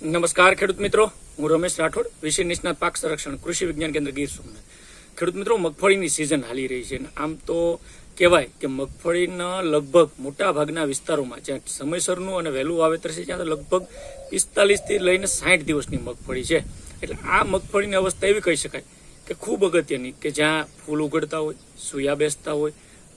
નમસ્કાર, ખેડૂત મિત્રો. હું રમેશ રાઠોડ વિષય નિષ્ણાત પાક સંરક્ષણ, કૃષિ વિજ્ઞાન કેન્દ્ર ગીર સોમનાથ. ખેડૂત મિત્રો, મગફળીની સિઝન હાલી રહી છે આમ તો કહેવાય કે મગફળીના લગભગ મોટા ભાગના વિસ્તારોમાં, જ્યાં સમયસરનું અને વહેલું વાવેતર છે, ત્યાં લગભગ પિસ્તાલીસથી લઈને સાઠ દિવસની મગફળી છે. એટલે આ મગફળીની અવસ્થા એવી કહી શકાય કે ખૂબ અગત્યની, કે જ્યાં ફૂલ ઉગડતા હોય, સૂયા બેસતા હોય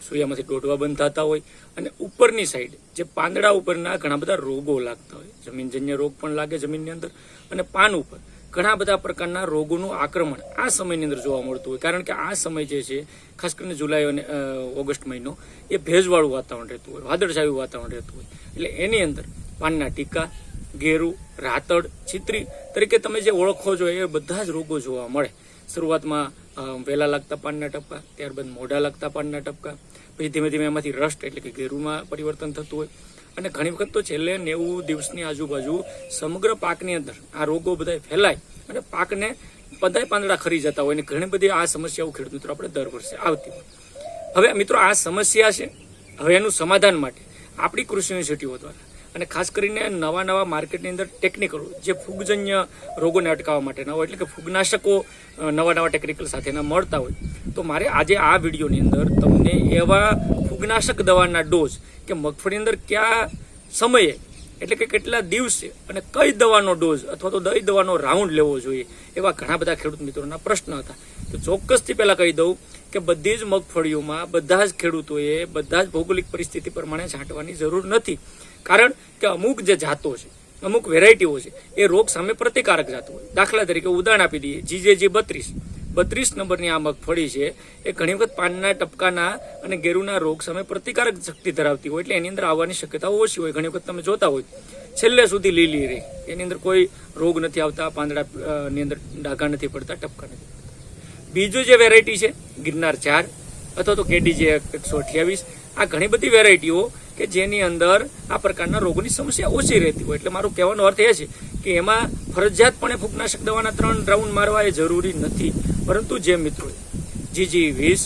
સૂયામાંથી ડોટવા બંધ થતા હોય અને ઉપરની સાઈડ જે પાંદડા ઉપરના ઘણા બધા રોગો લાગતા હોય. જમીનજન્ય રોગ પણ લાગે જમીનની અંદર અને પાન ઉપર ઘણા બધા પ્રકારના રોગોનું આક્રમણ આ સમયની અંદર જોવા મળતું હોય. કારણ કે આ સમય જે છે, ખાસ કરીને જુલાઈ અને ઓગસ્ટ મહિનો, એ ભેજવાળું વાતાવરણ રહેતું હોય, વાદળછાયું વાતાવરણ રહેતું હોય. એટલે એની અંદર પાનના ટીકા ગેરું રાતડ, છિત્રી તરીકે તમે જે ઓળખો છો, એ બધા જ રોગો જોવા મળે. શરૂઆતમાં વહેલા લાગતા પાનના ટપકા, ત્યારબાદ મોઢા લાગતા પાનના ટપકા પછી ધીમે ધીમે એમાંથી રસ્ટ એટલે કે ગેરુમાં પરિવર્તન થતું હોય. અને ઘણી વખત તો છેલ્લે નેવું દિવસની આજુબાજુ સમગ્ર પાકની અંદર આ રોગો બધા ફેલાય અને પાકને બધાય પાંદડા ખરી જતા હોય અને ઘણી બધી આ સમસ્યાઓ ખેડૂત મિત્રો આપણે દર વર્ષે આવતી હોય. હવે મિત્રો આ સમસ્યા છે. હવે એનું સમાધાન માટે આપણી કૃષિ યુનિવર્સિટીઓ દ્વારા અને ખાસ કરીને નવા નવા માર્કેટની અંદર ટેકનિકલો જે ફૂગજન્ય રોગોને અટકાવવા માટેના હોય, એટલે કે ફૂગનાશકો નવા નવા ટેકનિકલ સાથેના મળતા હોય. તો મારે આજે આ વિડીયોની અંદર તમને એવા ફૂગનાશક દવાના ડોઝ કે મગફળીની અંદર કયા સમયે, એટલે કે કેટલા દિવસે અને કઈ દવાનો ડોઝ અથવા તો દઈ દવાનો રાઉન્ડ લેવો જોઈએ, એવા ઘણા બધા ખેડૂત મિત્રોના પ્રશ્ન હતા. તો ચોક્કસથી પહેલાં કહી દઉં કે બધી જ મગફળીઓમાં બધા જ ખેડૂતોએ બધા જ ભૌગોલિક પરિસ્થિતિ પ્રમાણે છાંટવાની જરૂર નથી. કારણ કે અમુક જે જાતો છે, અમુક વેરાયટીઓ છે, એ રોગ સામે પ્રતિકારક જાતો હોય. દાખલા તરીકે ઉદાહરણ આપી દઈએ, જીજેજી બત્રીસ. બત્રીસ નંબરની આ મગફળી છે, એ ઘણી વખત પાનના ટપકાના અને ગેરુના રોગ સામે પ્રતિકારક શક્તિ ધરાવતી હોય એટલે એની અંદર આવવાની શક્યતાઓ ઓછી હોય. ઘણી વખત તમે જોતા હોય, છેલ્લે સુધી લીલી રહે. એની અંદર કોઈ રોગ નથી આવતા, પાંદડા ની અંદર ડાઘા નથી પડતા, ટપકા નથી બીજું જે વેરાયટી છે, ગિરનાર ચાર અથવા તો કેડીજે એકસો અઠ્યાવીસ, આ ઘણી બધી વેરાયટીઓ કે જેની અંદર આ પ્રકારના રોગોની સમસ્યા ઓછી રહેતી હોય. એટલે મારું કહેવાનો અર્થ એ છે કે એમાં ફરજિયાતપણે ફૂગનાશક દવાના ત્રણ રાઉન્ડ મારવા એ જરૂરી નથી. પરંતુ જે મિત્રોએ જીજી વીસ,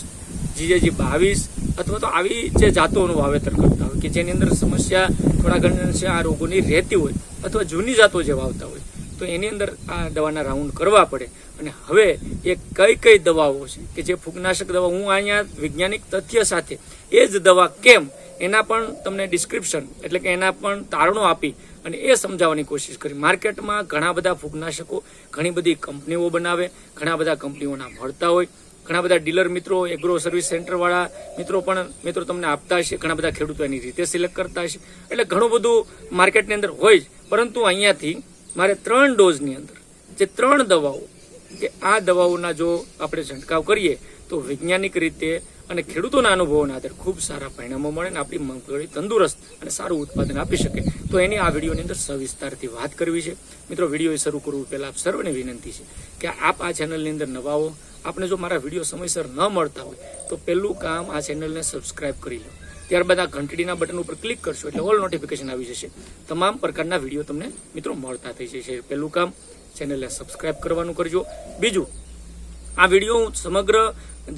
જીજેજી બાવીસ અથવા તો આવી જે જાતોનું વાવેતર કરતા હોય કે જેની અંદર સમસ્યા થોડા ઘણા આ રોગોની રહેતી હોય અથવા જૂની જાતો જે વાવતા હોય તો એની અંદર આ દવાના રાઉન્ડ કરવા પડે. અને હવે એ કઈ કઈ દવાઓ છે કે જે ફૂગનાશક દવા, હું અહીંયા વૈજ્ઞાનિક તથ્ય સાથે, એ જ દવા કેમ? એના પણ તમને ડિસ્ક્રિપ્શન એટલે કે એના પણ તારણો આપી અને એ સમજાવવાની કોશિશ કરી. માર્કેટમાં ઘણા બધા ફૂગનાશકો ઘણી બધી કંપનીઓ બનાવે, ઘણા બધા કંપનીઓના મળતા હોય, ઘણા બધા ડીલર મિત્રો એગ્રો સર્વિસ સેન્ટરવાળા મિત્રો પણ, મિત્રો તમને આપતા હશે, ઘણા બધા ખેડૂતો એની રીતે સિલેક્ટ કરતા હશે. એટલે ઘણું બધું માર્કેટની અંદર હોય જ. પરંતુ અહીંયાથી મારે ત્રણ ડોઝની અંદર, જે ત્રણ દવાઓ કે આ દવાઓના જો આપણે છંટકાવ કરીએ, તો વૈજ્ઞાનિક રીતે અને ખેડૂતોના અનુભવોના આધારે ખૂબ સારા પરિણામો મળે અને આપણી મગફળી તંદુરસ્ત અને સારું ઉત્પાદન આપી શકે. તો એની આ વિડીયોની અંદર સવિસ્તારથી વાત કરવી છે. મિત્રો, વીડિયો શરૂ કરવું પહેલાં આપ સર્વને વિનંતી છે કે આપ આ ચેનલની અંદર નવાઓ આપણે જો મારા વીડિયો સમયસર ન મળતા હોય, તો પહેલું કામ આ ચેનલને સબસ્ક્રાઈબ કરી લો. ત્યારબાદ આ ઘંટડીના બટન ઉપર ક્લિક કરશો એટલે ઓલ નોટિફિકેશન આવી જશે. તમામ પ્રકારના વીડિયો તમને મિત્રો મળતા થઈ જશે. પહેલું કામ ચેનલને સબસ્ક્રાઇબ કરવાનું કરજો. બીજું, આ વીડિયો હું સમગ્ર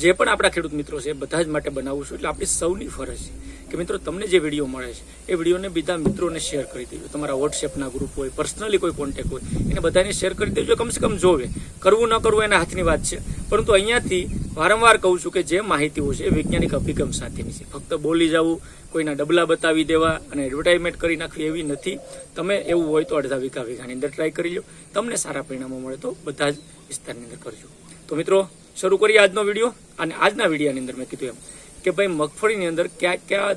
જે પણ આપણા ખેડૂત મિત્રો છે, બધા જ માટે બનાવું છું. એટલે આપણી સૌની ફરજ છે. કે મિત્રો, તમને જે વીડિયો મળે છે, એ વિડીયોને બીજા મિત્રોને શેર કરી દેજો. તમારા વોટ્સએપના ગ્રુપ હોય પર્સનલી કોઈ કોન્ટેક્ટ હોય, એને બધાને શેર કરી દેજો. કમસે કમ જોવે. કરવું ન કરવું એના હાથની વાત છે. પરંતુ અહીંયાથી વારંવાર કહું છું કે જે માહિતીઓ છે, એ વૈજ્ઞાનિક અભિગમ સાથેની છે. ફક્ત બોલી જવું, કોઈના ડબલા બતાવી દેવા અને એડવર્ટાઇઝમેન્ટ કરી નાખવી એવી નથી. તમે એવું હોય તો અડધા વીઘા વીઘાની અંદર ટ્રાય કરી લો. તમને સારા પરિણામો મળે તો બધા જ વિસ્તારની અંદર કરજો. તો મિત્રો, શરૂ કરીએ આજનો વીડિયો અને આજના વિડીયોની અંદર મેં કીધું એમ કે ભાઈ મગફળીની અંદર ક્યાં ક્યાં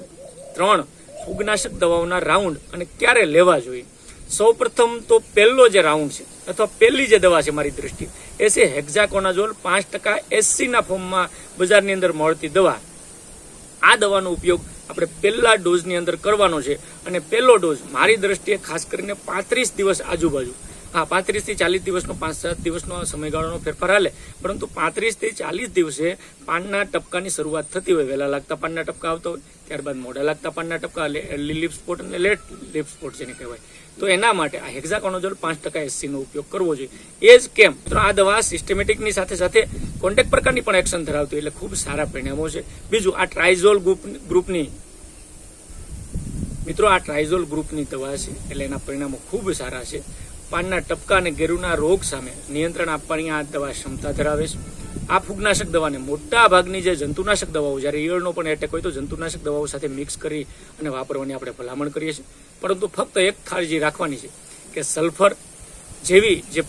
ત્રણ ફૂગનાશક દવાઓના રાઉન્ડ અને ક્યારે લેવા જોઈએ? સૌપ્રથમ તો પહેલો જે રાઉન્ડ છે, અથવા પહેલી જે દવા છે મારી દ્રષ્ટિ એ છે હેક્ઝાકોનાઝોલ પાંચ ટકા એસસીના ફોર્મમાં બજારની અંદર મળતી દવા. આ દવાનો ઉપયોગ આપણે પહેલા ડોઝની અંદર કરવાનો છે અને પહેલો ડોઝ મારી દ્રષ્ટિએ ખાસ કરીને પાંત્રીસ દિવસ આજુબાજુ હા પાંત્રીસથી ચાલીસ દિવસનો પાંચ સાત દિવસનો સમયગાળાનો ફેરફાર હાલે. પરંતુ પાંત્રીસથી ચાલીસ દિવસે પાનના ટપકાની શરૂઆત થતી હોય. વહેલા લાગતા પાનના ટપકા આવતા હોય, ત્યારબાદ મોડા લાગતા પાનના ટપકા એર્લી લીપ સ્પોટ અને લેટ લીપ સ્પોટ જેને કહેવાય. તો એના માટે આ હેક્ઝાકોનોઝોલ પાંચ ટકા એસસીનો ઉપયોગ કરવો જોઈએ. એ જ કેમ? તો આ દવા સિસ્ટમેટિકની સાથે સાથે કોન્ટેક પ્રકારની પણ એક્શન ધરાવતી એટલે ખૂબ સારા પરિણામો છે. બીજું, આ ટ્રાઇઝોલ ગ્રુપ ગ્રુપની મિત્રો, આ ટ્રાઇઝોલ ગ્રુપની દવા છે, એટલે એના પરિણામો ખૂબ સારા છે. પાનના ટપકા અને ગેરુના રોગ સામે નિયંત્રણ આપવાની આ દવા ક્ષમતા ધરાવે છે. આ ફૂગનાશક દવાને મોટા ભાગની જે જંતુનાશક દવાઓ, જ્યારે ઈયળનો પણ એટેક હોય તો જંતુનાશક દવાઓ સાથે મિક્સ કરી અને વાપરવાની આપણે ભલામણ કરીએ છીએ. પરંતુ ફક્ત એક કાળજી રાખવાની છે કે સલ્ફર જેવી જે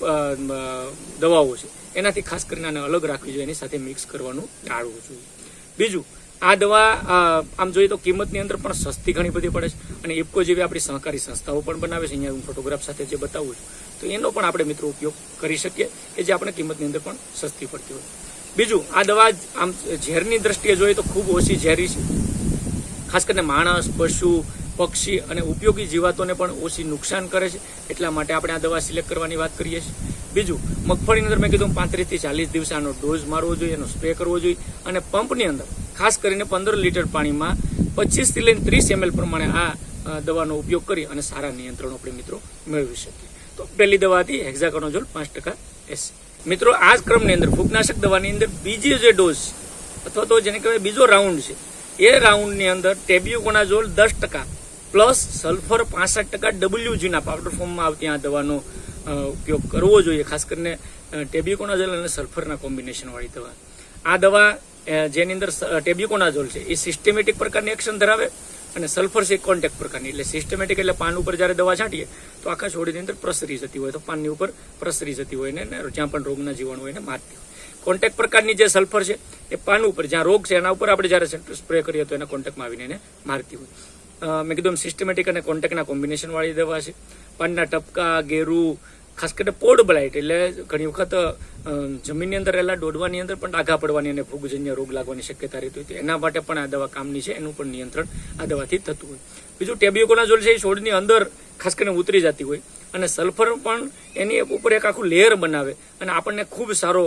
દવાઓ છે, એનાથી ખાસ કરીને આને અલગ રાખવી જોઈએ, એની સાથે મિક્સ કરવાનું ટાળવું જોઈએ. બીજું આ દવા આમ જોઈએ તો કિંમતની અંદર પણ સસ્તી ઘણી બધી પડે છે. અને ઇફકો જેવી આપણી સહકારી સંસ્થાઓ પણ બનાવે છે. અહીંયા હું ફોટોગ્રાફ સાથે જે બતાવું છું. તો એનો પણ આપણે મિત્રો ઉપયોગ કરી શકીએ કે જે આપણે કિંમતની અંદર પણ સસ્તી પડતી હોય. બીજું, આ દવા આમ ઝેરની દ્રષ્ટિએ જોઈએ તો ખૂબ ઓછી ઝેરી છે. ખાસ કરીને માણસ, પશુ, પક્ષી અને ઉપયોગી જીવાતોને પણ ઓછી નુકસાન કરે છે. એટલા માટે આપણે આ દવા સિલેક્ટ કરવાની વાત કરીએ છીએ. બીજું, મગફળીની અંદર મેં કીધું પાંત્રીસથી ચાલીસ દિવસે આનો ડોઝ મારવો જોઈએ, એનો સ્પ્રે કરવો જોઈએ અને પંપની અંદર ખાસ કરીને પંદર લીટર પાણીમાં પચીસથી લઈને ત્રીસ એમએલ પ્રમાણે આ દવાનો ઉપયોગ કરી અને સારા નિયંત્રણો આપણે મિત્રો મેળવી શકીએ. તો પહેલી દવા હતી હેક્ઝાકોનોઝોલ પાંચ ટકા એસ. મિત્રો, આ જ ક્રમની અંદર ફૂગનાશક દવાની અંદર બીજી જે ડોઝ અથવા તો જેને કહેવાય બીજો રાઉન્ડ છે, એ રાઉન્ડની અંદર ટેબ્યુકોનાઝોલ દસ ટકા પ્લસ સલ્ફર પાસઠ ટકા ડબલ્યુજીના પાવડર ફોર્મમાં આવતી આ દવાનો ઉપયોગ કરવો જોઈએ, ખાસ કરીને ટેબ્યુકોનાઝોલ અને સલ્ફરના કોમ્બિનેશનવાળી દવા. આ દવા જેની અંદર ટેબ્યુકોનાઝોલ છે. એ સિસ્ટેમેટિક પ્રકારની એક્શન ધરાવે અને સલ્ફર છે કોન્ટેક્ટ પ્રકારની. એટલે સિસ્ટમેટિક એટલે પાન ઉપર જ્યારે દવા છાંટીએ તો આખા છોડીની અંદર પ્રસરી જતી હોય, તો પાનની ઉપર પ્રસરી જતી હોય ને જ્યાં પણ રોગના જીવાણુ હોય એને મારતી હોય. કોન્ટેક્ટ પ્રકારની જે સલ્ફર છે એ પાન ઉપર, જ્યાં રોગ છે એના ઉપર આપણે જ્યારે સ્પ્રે કરીએ તો એના કોન્ટેક્ટમાં આવીને એને મારતી હોય. મેં કીધું સિસ્ટમેટિક અને કોન્ટેક્ટના કોમ્બિનેશનવાળી દવા છે. પાનના ટપકા, ગેરું ખાસ કરીને પોડ બ્લાઇટ એટલે ઘણી વખત જમીનની અંદર રહેલા ડોડવાની અંદર પણ ડાઘા પડવાની અને ફૂગજન્ય રોગ લાગવાની શક્યતા રહેતી હોય એના માટે પણ આ દવા કામની છે, એનું પણ નિયંત્રણ આ દવાથી થતું હોય. બીજું ટેબ્યુકોનાઝોલ છે, એ છોડની અંદર ખાસ કરીને ઉતરી જતી હોય અને સલ્ફર પણ એની ઉપર એક આખું લેયર બનાવે અને આપણને ખૂબ સારો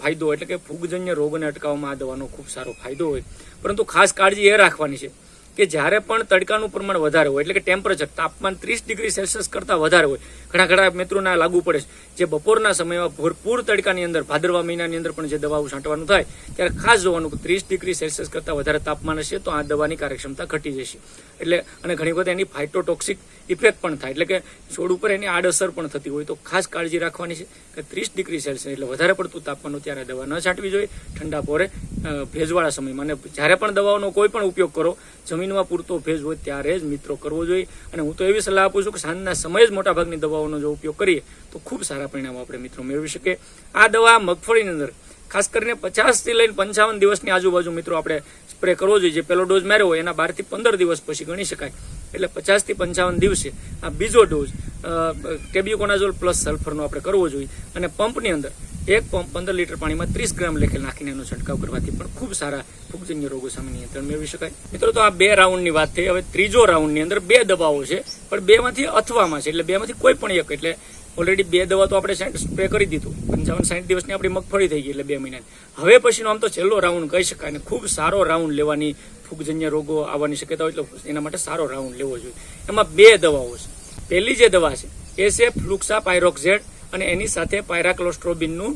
ફાયદો એટલે કે ફૂગજન્ય રોગને અટકાવવામાં આ દવાનો ખૂબ સારો ફાયદો હોય. પરંતુ ખાસ કાળજી એ રાખવાની છે. કે જ્યારે પણ તડકાનું પ્રમાણ વધારે હોય, એટલે કે ટેમ્પરેચર તાપમાન ત્રીસ ડિગ્રી સેલ્સિયસ કરતાં વધારે હોય, ઘણા ઘણા મિત્રોને આ લાગુ પડે છે. જે બપોરના સમયમાં ભરપૂર તડકાની અંદર, ભાદરવા મહિનાની અંદર પણ જે દવાઓ છાંટવાનું થાય, ત્યારે ખાસ જોવાનું કે ત્રીસ ડિગ્રી સેલ્સિયસ કરતાં વધારે તાપમાન હશે તો આ દવાની કાર્યક્ષમતા ઘટી જશે. એટલે અને ઘણી વખત એની ફાઇટોટોક્સિક ઇફેક્ટ પણ થાય. એટલે કે છોડ ઉપર એની આડઅસર પણ થતી હોય. તો ખાસ કાળજી રાખવાની છે. ત્રીસ ડિગ્રી સેલ્સિયસ, એટલે વધારે પડતું તાપમાન ત્યારે દવા ન છાંટવી જોઈએ. ઠંડા પોરે ભેજવાળા સમયમાં. અને જ્યારે પણ દવાઓનો કોઈ પણ ઉપયોગ કરો, જમીનમાં પૂરતો ભેજ હોય ત્યારે જ મિત્રો કરવો જોઈએ. અને હું તો એવી સલાહ આપું છું કે સાંજના સમયે જ મોટાભાગની દવાઓનો જો ઉપયોગ કરીએ, તો ખૂબ સારા પરિણામો આપણે મિત્રો મેળવી શકીએ. આ દવા મગફળીની અંદર ખાસ કરીને પચાસથી લઈને પંચાવન દિવસની આજુબાજુ મિત્રો આપણે સ્પ્રે કરવો જોઈએ. જે પહેલો ડોઝ માર્યો હોય, એના બારથી પંદર દિવસ પછી ગણી શકાય. એટલે પચાસથી પંચાવન દિવસે આ બીજો ડોઝ ટેબ્યુકોનાઝોલ પ્લસ સલ્ફરનો આપણે કરવો જોઈએ. અને પંપની અંદર એક પંપ પંદર લીટર પાણીમાં ત્રીસ ગ્રામ લેખે નાખીને એનો છંટકાવ કરવાથી પણ ખૂબ સારા ફૂગજન્ય રોગો સામે નિયંત્રણ મેળવી શકાય. મિત્રો, તો આ બે રાઉન્ડની વાત થઈ. હવે ત્રીજો રાઉન્ડની અંદર બે દવાઓ છે. પણ બેમાંથી અથવામાં છે. એટલે બેમાંથી કોઈ પણ એક, એટલે ઓલરેડી બે દવા તો આપણે સ્પ્રે કરી દીધું. પંચાવન સાઠ દિવસની આપણી મગફળી થઈ ગઈ એટલે બે મહિનાની. હવે પછીનો આમ તો છેલ્લો રાઉન્ડ કહી શકાય અને ખૂબ સારો રાઉન્ડ લેવાની, ફૂગજન્ય રોગો આવવાની શક્યતા હોય એટલે એના માટે સારો રાઉન્ડ લેવો જોઈએ. એમાં બે દવાઓ છે. પહેલી જે દવા છે એ છે ફ્લુક્સા પાયરોક્ઝેડ અને એની સાથે પાયરાક્લોસ્ટ્રોબિનનું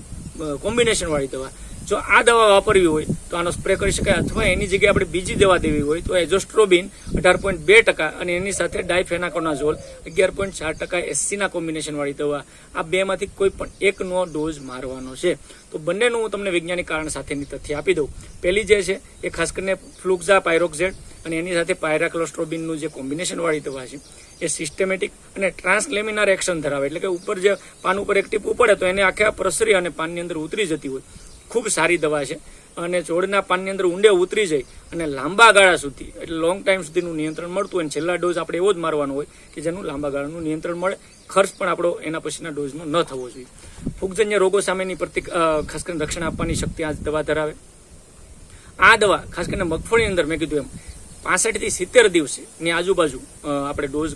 કોમ્બિનેશનવાળી દવા. જો આ દવા વાપરવી હોય તો આનો સ્પ્રે કરી શકાય અથવા એની જગ્યાએ આપણે બીજી દવા દેવી હોય તો એઝોસ્ટ્રોબિન અઢાર પોઈન્ટ બે ટકા અને એની સાથે ડાયફેનાકોનાઝોલ અગિયાર પોઈન્ટ ચાર ટકા એસસીના કોમ્બિનેશનવાળી દવા. આ બેમાંથી કોઈ પણ એકનો ડોઝ મારવાનો છે. તો બંનેનું હું તમને વૈજ્ઞાનિક કારણ સાથેની તથ્ય આપી દઉં. પહેલી જે છે એ ખાસ કરીને ફ્લુક્ઝા પાયરોક્ઝેડ અને એની સાથે પાયરાક્લોસ્ટ્રોબિનનું જે કોમ્બિનેશનવાળી દવા છે એ સિસ્ટેમેટિક અને ટ્રાન્સલેમિનાર એક્શન ધરાવે. એટલે કે ઉપર જે પાન ઉપર એક ટીપ ઉપડે તો એને આખે પ્રસરી અને પાનની અંદર ઉતરી જતી હોય. ખૂબ સારી દવા છે અને છોડના પાનની અંદર ઊંડે ઉતરી જાય અને લાંબા ગાળા સુધી, એટલે લોંગ ટાઈમ સુધીનું નિયંત્રણ મળતું હોય અને છેલ્લા ડોઝ આપણે એવો જ મારવાનો હોય કે જેનું લાંબા ગાળાનું નિયંત્રણ મળે, ખર્ચ પણ આપણો એના પછીના ડોઝનો ન થવો જોઈએ. ફૂગજન્ય રોગો સામેની પ્રતિક ખાસ કરીને રક્ષણ આપવાની શક્તિ આ દવા ધરાવે. આ દવા, ખાસ કરીને મગફળીની અંદર મેં કીધું એમ પાસઠથી સિત્તેર દિવસે ની આજુબાજુ આપણે ડોઝ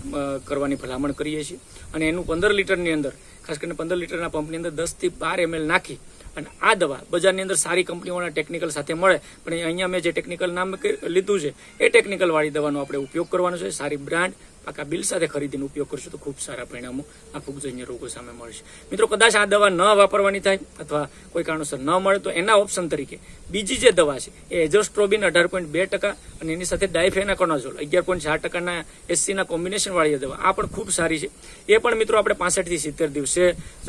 કરવાની ભલામણ કરીએ છીએ. અને એનું પંદર લીટરની અંદર, ખાસ કરીને પંદર લીટરના પંપની અંદર દસથી બાર એમએલ નાખી અને આ દવા બજારની અંદર સારી કંપનીઓના ટેકનિકલ સાથે મળે, પણ અહીંયા મેં જે ટેકનિકલ નામ લીધું છે, એ ટેકનિકલ વાળી દવાનો આપણે ઉપયોગ કરવાનો છે, સારી બ્રાન્ડ પાકા બિલ સાથે ખરીદીને ઉપયોગ કરશો તો ખૂબ સારા પરિણામો આ ફૂગજન્ય રોગો સામે મળશે. મિત્રો, કદાચ આ દવા ન વાપરવાની થાય અથવા કોઈ કારણોસર ન મળે, તો એના ઓપ્શન તરીકે બીજી જે દવા છે એ એજોસ્ટ્રોબિન અઢાર પોઈન્ટ બે ટકા અને એની સાથે ડાયફેનાકોનાઝોલ, અગિયાર પોઈન્ટ ચાર ટકાના એસસીના કોમ્બિનેશનવાળી દવા. આ પણ ખૂબ સારી છે. એ પણ મિત્રો આપણે પાસઠથી સિત્તેર દિવસે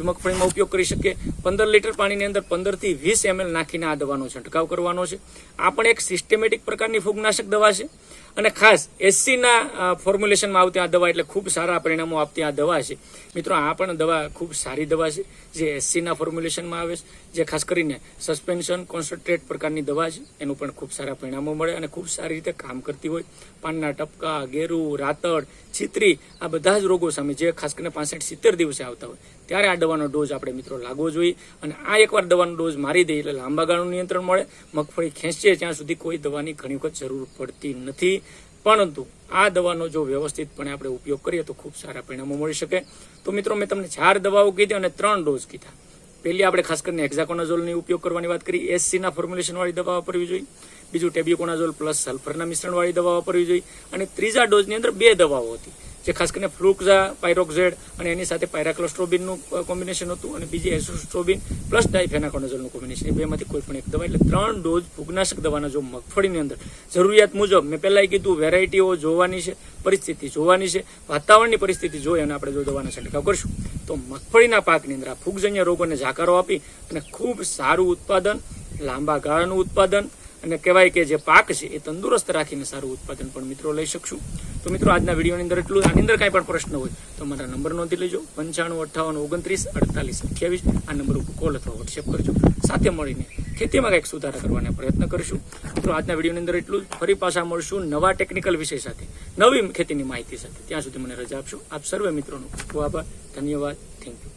મગફળીમાં ઉપયોગ કરી શકીએ. પંદર લીટર પાણીની અંદર પંદરથી વીસ એમએલ નાખીને આ દવાનો છંટકાવ કરવાનો છે. આ પણ એક સિસ્ટેમેટિક પ્રકારની ફૂગનાશક દવા છે. અને ખાસ એસસીના ફોર્મ્યુલેશનમાં આવતી આ દવા એટલે ખૂબ સારા પરિણામો આપતી આ દવા છે. મિત્રો, આ પણ દવા ખૂબ સારી દવા છે, જે એસસીના ફોર્મ્યુલેશનમાં આવે છે, જે ખાસ કરીને સસ્પેન્શન કોન્સન્ટ્રેટ પ્રકારની દવા છે, એનું પણ ખૂબ સારા પરિણામો મળે અને ખૂબ સારી રીતે કામ કરતી હોય. પાનના ટપકા, ગેરું, રાતડ, છીતરી, આ બધા જ રોગો સામે, જે ખાસ કરીને પાસઠ સિત્તેર દિવસે આવતા હોય ત્યારે આ દવાનો ડોઝ આપણે મિત્રો લાગવો જોઈએ. અને આ એકવાર દવાનો ડોઝ મારી દઈએ એટલે લાંબા ગાળાનું નિયંત્રણ મળે. મગફળી ખેંચીએ ત્યાં સુધી કોઈ દવાની ઘણી વખત જરૂર પડતી નથી. પરંતુ આ દવાનો જો વ્યવસ્થિતપણે આપણે ઉપયોગ કરીએ તો ખૂબ સારા પરિણામો મળી શકે. તો મિત્રો મેં તમને ચાર દવાઓ કીધી અને ત્રણ ડોઝ કીધા. પહેલી આપણે ખાસ કરીને હેક્ઝાકોનાઝોલની ઉપયોગ કરવાની વાત કરી. એસસીના ફોર્મ્યુલેશનવાળી દવા વાપરવી જોઈએ. બીજું ટેબ્યુકોનાઝોલ પ્લસ સલ્ફરના મિશ્રણવાળી દવા વાપરવી જોઈએ. અને ત્રીજા ડોઝની અંદર બે દવાઓ હતી. જે ખાસ કરીને ફ્લુક્ઝા પાયરોક્ઝેડ અને એની સાથે પાયરાક્લોસ્ટ્રોબિનનું કોમ્બિનેશન હતું અને બીજી એસોસ્ટ્રોબિન પ્લસ ડાયફેનાકોનેઝોલનું કોમ્બિનેશન એ બેમાંથી કોઈ પણ એક દવા. એટલે ત્રણ ડોઝ ફૂગનાશક દવાના જો મગફળીની અંદર જરૂરિયાત મુજબ મેં પહેલાં કીધું વેરાયટીઓ જોવાની છે, પરિસ્થિતિ જોવાની છે, વાતાવરણની પરિસ્થિતિ જોઈ અને આપણે જો દવાનો છંટકાવ કરશું. તો મગફળીના પાકની અંદર આ ફૂગજન્ય રોગોને જાકારો આપી અને ખૂબ સારું ઉત્પાદન, લાંબા ગાળાનું ઉત્પાદન અને કહેવાય કે જે પાક છે એ તંદુરસ્ત રાખીને સારું ઉત્પાદન પણ મિત્રો લઈ શકશું. તો મિત્રો આજના વિડીયોની અંદર એટલું આની અંદર કાંઈ પણ પ્રશ્ન હોય તો મારા નંબર નોંધી લેજો. પંચાણું, અઠ્ઠાવન, ઓગણત્રીસ, અડતાલીસ, અઠ્યાવીસ. આ નંબર ઉપર કોલ અથવા વોટ્સએપ કરજો. સાથે મળીને ખેતીમાં કંઈક સુધારા કરવાના પ્રયત્ન કરીશું. મિત્રો આજના વિડીયોની અંદર એટલું જ. ફરી પાછા મળશું નવા ટેકનિકલ વિષય સાથે, નવી ખેતીની માહિતી સાથે. ત્યાં સુધી મને રજા આપશો. આપ સર્વે મિત્રોનો ખૂબ આભાર. ધન્યવાદ. Thank you